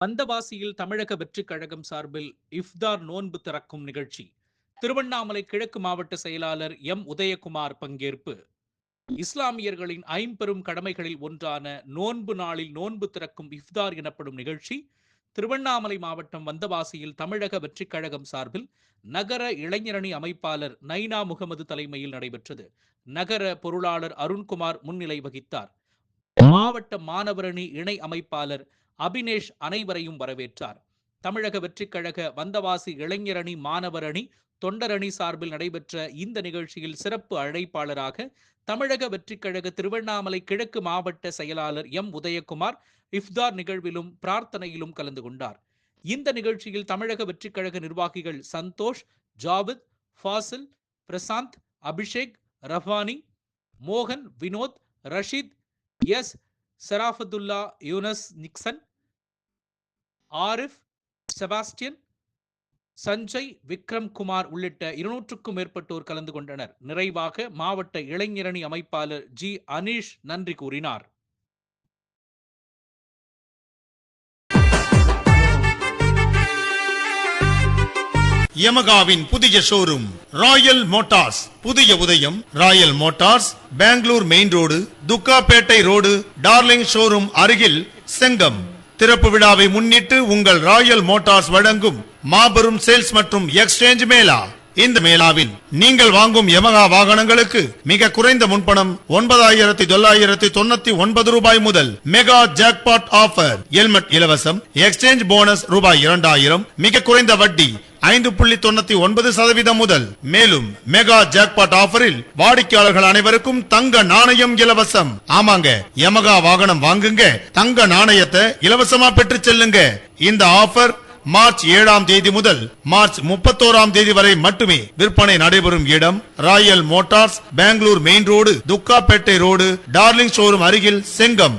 வந்தவாசியில் தமிழக வெற்றிக் கழகம் சார்பில் இஃப்தார் நோன்பு திறக்கும் நிகழ்ச்சி. திருவண்ணாமலை கிழக்கு மாவட்ட செயலாளர் எம். உதயகுமார் பங்கேற்பு. இஸ்லாமியர்களின் ஐம்பெரும் கடமைகளில் ஒன்றான நோன்பு நாளில் நோன்பு திறக்கும் இஃப்தார் எனப்படும் நிகழ்ச்சி திருவண்ணாமலை மாவட்டம் வந்தவாசியில் தமிழக வெற்றிக் கழகம் சார்பில் நகர இளைஞரணி அமைப்பாளர் நைனா முகமது தலைமையில் நடைபெற்றது. நகர பொருளாளர் அருண்குமார் முன்னிலை வகித்தார். மாவட்ட மாணவரணி இணை அமைப்பாளர் அபினேஷ் அனைவரையும் வரவேற்றார். தமிழக வெற்றிக் கழக வந்தவாசி இளைஞரணி மாணவரணி தொண்டரணி சார்பில் நடைபெற்ற இந்த நிகழ்ச்சியில் சிறப்பு அழைப்பாளராக தமிழக வெற்றிக் கழக திருவண்ணாமலை கிழக்கு மாவட்ட செயலாளர் எம். உதயகுமார் இஃப்தார் நிகழ்விலும் பிரார்த்தனையிலும் கலந்து கொண்டார். இந்த நிகழ்ச்சியில் தமிழக வெற்றிக் கழக நிர்வாகிகள் சந்தோஷ் ஜாவித் ஃபாசில் பிரசாந்த் அபிஷேக் ரஃபானி மோகன் Vinod Rasheed S. Sharafatullah Yunus Nixon Arif Sebastian Sanjay Vikram Kumar உள்ளிட்ட இருநூற்றுக்கும் மேற்பட்டோர் கலந்து கொண்டனர். நிறைவாக மாவட்ட இளைஞரணி அமைப்பாளர் ஜி. அனீஷ் நன்றி கூறினார். யமகாவின் புதிய ஷோரூம் ராயல் மோட்டார்ஸ் புதிய உதயம் Royal Motors Bangalore main road Thukkapettai road Darling showroom அருகில் செங்கம் திறப்பு விழாவை முன்னிட்டு உங்கள் ராயல் மோட்டார்ஸ் வழங்கும் மாபெரும் சேல்ஸ் மற்றும் எக்ஸ்சேஞ்ச் மேளா? இந்த மேளாவில் நீங்கள் வாங்கும் யமகா வாகனங்களுக்கு மிக குறைந்த முன்பணம் ஒன்பதாயிரத்தி தொள்ளாயிரத்தி தொண்ணூத்தி ஒன்பது ரூபாய் முதல் மெகா ஜாக்பாட் ஆஃபர் ஹெல்மெட் இலவசம். எக்ஸ்சேஞ்ச் போனஸ் ரூபாய் இரண்டாயிரம். மிக குறைந்த வட்டி ஐந்து புள்ளி தொண்ணூத்தி ஒன்பது சதவீதம் முதல். மேலும் மெகா ஜாக்பாட் ஆஃபரில் வாடிக்கையாளர்கள் அனைவருக்கும் தங்க நாணயம் இலவசம். ஆமாங்க யமகா வாகனம் வாங்குங்க தங்க நாணயத்தை இலவசமா பெற்று செல்லுங்க. இந்த ஆஃபர் மார்ச் ஏழாம் தேதி முதல் மார்ச் முப்பத்தோராம் தேதி வரை மட்டுமே விற்பனை நடைபெறும் இடம் Royal Motors Bangalore main road Thukkapettai road Darling showroom அருகில் செங்கம்.